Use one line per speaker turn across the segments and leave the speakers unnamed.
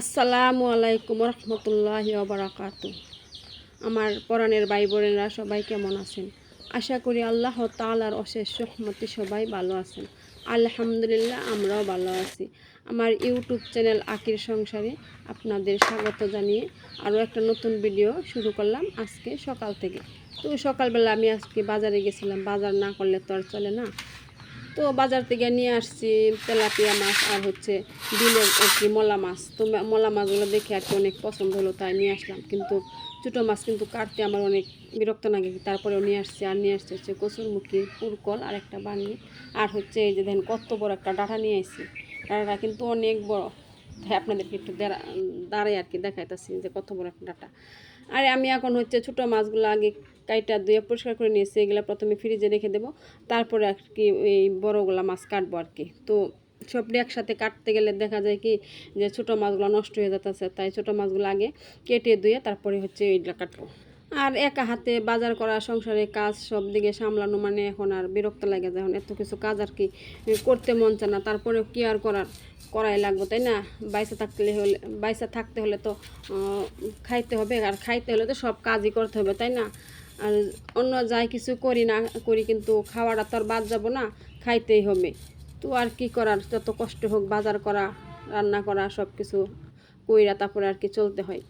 আসসালামু আলাইকুম রহমতুল্লাহ বারাকাত আমার পরাণের ভাই বোনেরা সবাই কেমন আছেন? আশা করি আল্লাহ তালার অশেষ রহমতি সবাই ভালো আছেন। আলহামদুলিল্লাহ, আমরাও ভালো আছি। আমার ইউটিউব চ্যানেল আকির সংসারে আপনাদের স্বাগত জানিয়ে আরও একটা নতুন ভিডিও শুরু করলাম আজকে সকাল থেকে। তো সকালবেলা আমি আজকে বাজারে গেছিলাম। বাজার না করলে তো আর চলে না। তো বাজার থেকে নিয়ে আসছি তেলাপিয়া মাছ আর হচ্ছে বিলের আর কি মলা মাছ। তো মলা মাছগুলো দেখে আর কি অনেক পছন্দ হলো, তাই নিয়ে আসলাম। কিন্তু ছোটো মাছ কিন্তু কাটতে আমার অনেক বিরক্ত লাগে। তারপরেও নিয়ে আসছি, আর নিয়ে আসছে হচ্ছে কচুরমুখী পুরকল আর একটা বানিয়ে আর হচ্ছে এই যে দেখেন কত বড় একটা ডাটা নিয়ে আসছি ডাঁটাটা কিন্তু অনেক বড়। তাই আপনাদেরকে একটু দাঁড়া- দাঁড়াই আর কি দেখাইতেছি যে কত বড় একটা ডাঁটা। আর আমি এখন হচ্ছে ছোটো মাছগুলো আগে কাইটা ধুয়ে পরিষ্কার করে নিয়েছি, এগুলো প্রথমে ফ্রিজে রেখে দেবো। তারপরে আর কি এই বড়গুলা মাছ কাটবো আর কি। তো সবটি একসাথে কাটতে গেলে দেখা যায় কি যে ছোটো মাছগুলো নষ্ট হয়ে যেতেছে তাই ছোটো মাছগুলো আগে কেটে ধুয়ে তারপরে হচ্ছে এইগুলো কাটবো। আর একা হাতে বাজার করা, সংসারে কাজ সব দিকে সামলানো মানে এখন আর বিরক্ত লাগে যায় এখন এত কিছু কাজ আর কি করতে মন চায় না। তারপরেও কি আর করার? করাই লাগবে, তাই না? বাইসা থাকলে হলে, বাইসা থাকতে হলে তো খাইতে হবে। আর খাইতে হলে তো সব কাজই করতে হবে, তাই না? আর অন্য যাই কিছু করি না, করি কিন্তু খাওয়াটা তো আর বাদ যাব না, খাইতেই হবে। তো আর কি করার? যত কষ্ট হোক বাজার করা, রান্না করা সব কিছু কইরা তারপরে আর কি চলতে হয়।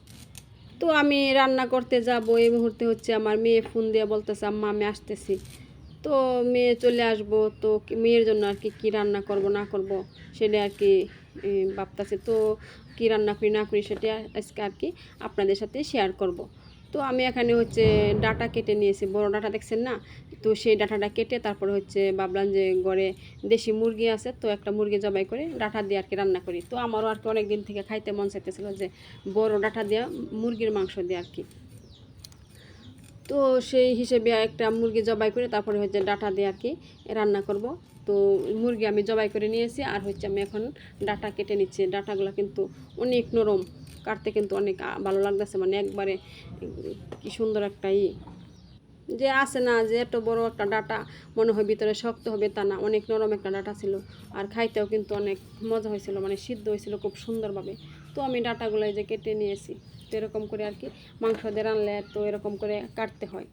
তো আমি রান্না করতে যাব। এই মুহূর্তে হচ্ছে আমার মেয়ে ফোন দিয়ে বলতেছে, আম্মা, আমি আসতেছি। তো মেয়ে চলে আসব। তো মেয়ের জন্য আর কি, কী রান্না করব, না করব সেটা আর কি ভাবতেছে। তো কি রান্না করি, না করি সেটা আজকে আর কি আপনাদের সাথে শেয়ার করব। তো আমি এখানে হচ্ছে ডাটা কেটে নিয়েছি। বড় ডাটা দেখছেন না? তো সেই ডাটাটা কেটে তারপরে হচ্ছে ভাবলাম যে ঘরে দেশি মুরগি আছে, তো একটা মুরগি জবাই করে ডাটা দিয়ে আর কি রান্না করি। তো আমারও আর কি অনেক দিন থেকে খাইতে মন চাইতেছিল যে বড় ডাটা দিয়ে মুরগির মাংস দিয়ে আর কি তো সেই হিসেবে একটা মুরগি জবাই করে তারপরে হচ্ছে ডাটা দিয়ে আর কি রান্না করব। তো মুরগি আমি জবাই করে নিয়েছি আর হচ্ছে আমি এখন ডাটা কেটে নিচ্ছি। ডাটাগুলো কিন্তু অনেক নরম, কাটতে কিন্তু অনেক ভালো লাগতেছে। মানে একবারে কি সুন্দর একটা ই যে আছে না, যে এত বড় একটা ডাটা মনে হয় ভিতরে শক্ত হবে তা না, অনেক নরম একটা ডাটা ছিল। আর খাইতেও কিন্তু অনেক মজা হয়েছিল মানে সিদ্ধ হয়েছিল খুব সুন্দরভাবে। তো আমি ডাটাগুলো যে কেটে নিয়েছি, তো এরকম করে আর কি মাংস দিয়ে রানলে তো এরকম করে কাটতে হয়।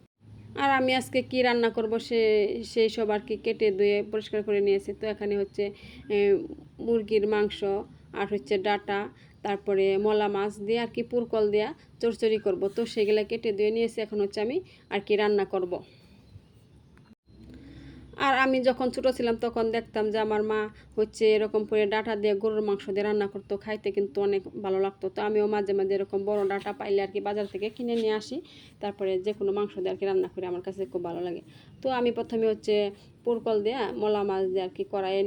আর আমি আজকে কি রান্না করব সে, সেই সব আর কি কেটে ধুয়ে পরিষ্কার করে নিয়েছি। তো এখানে হচ্ছে মুরগির মাংস আর হচ্ছে ডাটা তারপরে মলা মাছ দিয়ে আর কি পুরকল দেওয়া চরচড়ি করব। তো সেগুলো কেটে দিয়ে নিয়েছি। এখন হচ্ছে আমি আর কি রান্না করব। আর আমি যখন ছোটো ছিলাম তখন দেখতাম যে আমার মা হচ্ছে এরকম করে ডাটা দিয়ে গরুর মাংস দিয়ে রান্না করতো, খাইতে কিন্তু অনেক ভালো লাগতো। তো আমিও মাঝে মাঝে এরকম বড় ডাটা পাইলে আর কি বাজার থেকে কিনে নিয়ে আসি। তারপরে যে কোনো মাংস দিয়ে আর কি রান্না করে, আমার কাছে খুব ভালো লাগে। তো আমি প্রথমে হচ্ছে পুরকল দিয়ে, মলা মাছ দিয়ে আর কি কড়াইয়ে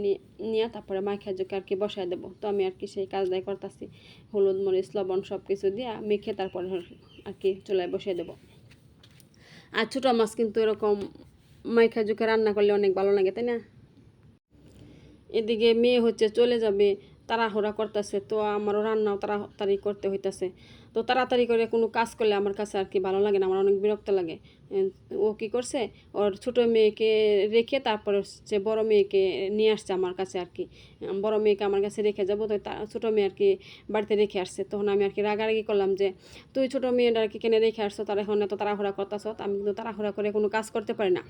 নিয়ে তারপরে মাখিয়া জোকে আর কি বসায় দেবো। তো আমি আর কি সেই কাজটাই করতেছি। হলুদ, মরিচ, লবণ সব কিছু দিয়ে মেখে তারপরে আর কি চুলায় বসিয়ে দেবো। আর ছোটো মাছ কিন্তু এরকম মাইখা জুকে রান্না করলে অনেক ভালো লাগে, তাই না? এদিকে মেয়ে হচ্ছে চলে যাবে, তাড়াহুড়া করতেছে, তো আমারও রান্নাও তাড়াতাড়ি করতে হইতাছে। তো তাড়াতাড়ি করে কোনো কাজ করলে আমার কাছে আর কি ভালো লাগে না, আমার অনেক বিরক্ত লাগে। ও কি করছে, ওর ছোটো মেয়েকে রেখে তারপরে হচ্ছে বড় মেয়েকে নিয়ে আসছে আমার কাছে আর কি। বড় মেয়েকে আমার কাছে রেখে যাব, তা ছোটো মেয়ে আর কি বাড়িতে রেখে আসছে। তখন আমি আর কি রাগারাগি করলাম যে, তুই ছোটো মেয়েটা আর কি কেনে রেখে আসছো? তার এখন এত তাড়াহুড়া করতেছ আমি কিন্তু তাড়াহুড়া করে কোনো কাজ করতে পারি না।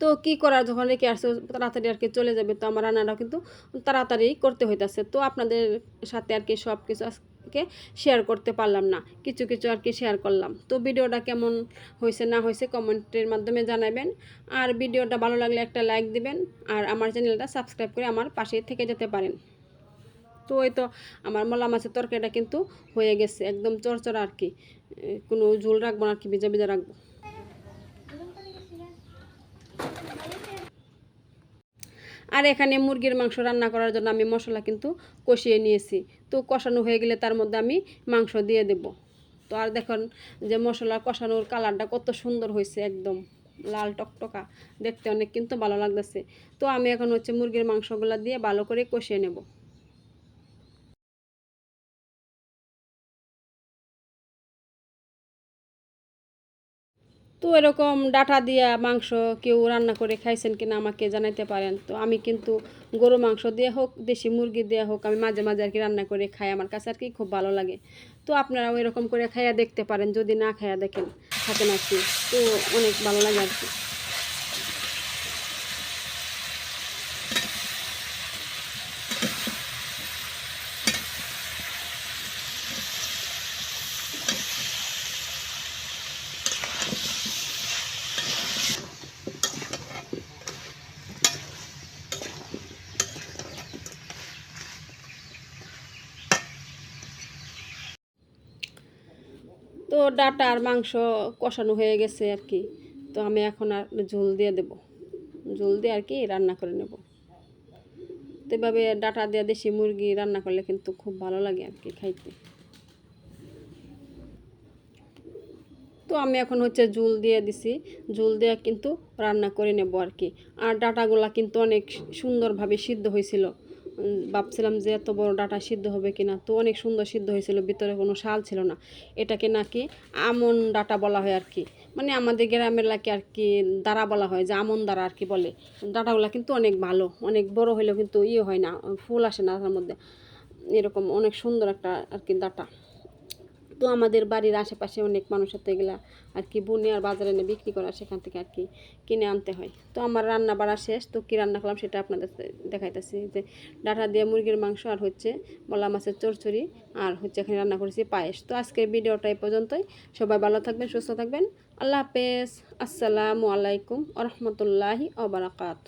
তো কি করার? যখন রেখে আসছে তাড়াতাড়ি আর কি চলে যাবে। তো আমার রান্নাটাও কিন্তু তাড়াতাড়ি করতে হইতাছে। তো আপনাদের সাথে আর কি সব কিছু আজকে শেয়ার করতে পারলাম না। কিছু কিছু আর কি শেয়ার করলাম। তো ভিডিওটা কেমন হয়েছে না হয়েছে কমেন্টের মাধ্যমে জানাবেন। আর ভিডিওটা ভালো লাগলে একটা লাইক দিবেন। আর আমার চ্যানেলটা সাবস্ক্রাইব করে আমার পাশে থেকে যেতে পারেন। তো ওই তো আমার মলা মাছের তরকারিটা কিন্তু হয়ে গেছে। একদম চরচরা আর কি। কোনো ঝোল রাখব না আর কি, ভিজা ভিজা রাখব। আর এখানে মুরগির মাংস রান্না করার জন্য আমি মশলা কিন্তু কষিয়ে নিয়েছি। তো কষানো হয়ে গেলে তার মধ্যে আমি মাংস দিয়ে দেব। তো আর দেখুন যে মশলা কষানোর কালারটা কত সুন্দর হয়েছে একদম, লাল টকটকা। দেখতে অনেক কিন্তু ভালো লাগতেছে। তো আমি এখন হচ্ছে মুরগির মাংসগুলো দিয়ে ভালো করে কষিয়ে নেব। তো এরকম ডাটা দিয়া মাংস কেউ রান্না করে খাইছেন কিনা আমাকে জানাইতে পারেন। তো আমি কিন্তু গরু মাংস দিয়ে হোক, দেশি মুরগি দিয়ে হোক, আমি মাঝে মাঝে আর কি রান্না করে খাই। আমার কাছে আর কি খুব ভালো লাগে। তো আপনারাও এরকম করে খাইয়া দেখতে পারেন, যদি না খাইয়া দেখেন, থাকেন আর কি। তো অনেক ভালো লাগে আর কি। ডাটা আর মাংস কষানো হয়ে গেছে আর কি। তো আমি এখন আর ঝোল দিয়ে দেব। ঝোল দিয়ে আর কি রান্না করে নেব। তো এভাবে ডাটা দিয়ে দেশি মুরগি রান্না করলে কিন্তু খুব ভালো লাগে আর কি খাইতে। তো আমি এখন হচ্ছে ঝুল দিয়ে দিছি। ঝুল দিয়ে কিন্তু রান্না করে নেব আর কি। আর ডাটাগুলা কিন্তু অনেক সুন্দরভাবে সিদ্ধ হয়েছিল। ভাবছিলাম যে এত বড় ডাটা সিদ্ধ হবে কিনা। তো অনেক সুন্দর সিদ্ধ হয়েছিল, ভিতরে কোনো শাল ছিল না। এটাকে নাকি আমন ডাটা বলা হয় আর কি মানে আমাদের গ্রামের এলাকায় আর কি দাঁড়া বলা হয়, যে আমন দাঁড়া আর কি বলে। ডাটাগুলো কিন্তু অনেক ভালো, অনেক বড় হইলেও কিন্তু ইয়ে হয় না, ফুল আসে না তার মধ্যে। এরকম অনেক সুন্দর একটা আর কি ডাটা। তো আমাদের বাড়ির আশেপাশে অনেক মানুষের তো এগুলা আর কি বুনে আর বাজারে এনে বিক্রি করা সেখান থেকে আর কি কিনে আনতে হয়। তো আমার রান্না বাড়া শেষ, তো কী রান্না করলাম সেটা আপনাদের দেখাইতেছি। যে ডাটা দিয়ে মুরগির মাংস আর হচ্ছে মলা মাছের চরচড়ি আর হচ্ছে এখানে রান্না করেছি পায়েস। তো আজকের ভিডিওটা এই পর্যন্তই। সবাই ভালো থাকবেন, সুস্থ থাকবেন। আল্লাহ হাফেজ। আসসালামু আলাইকুম আ রহমতুল্লাহি আবরাকাত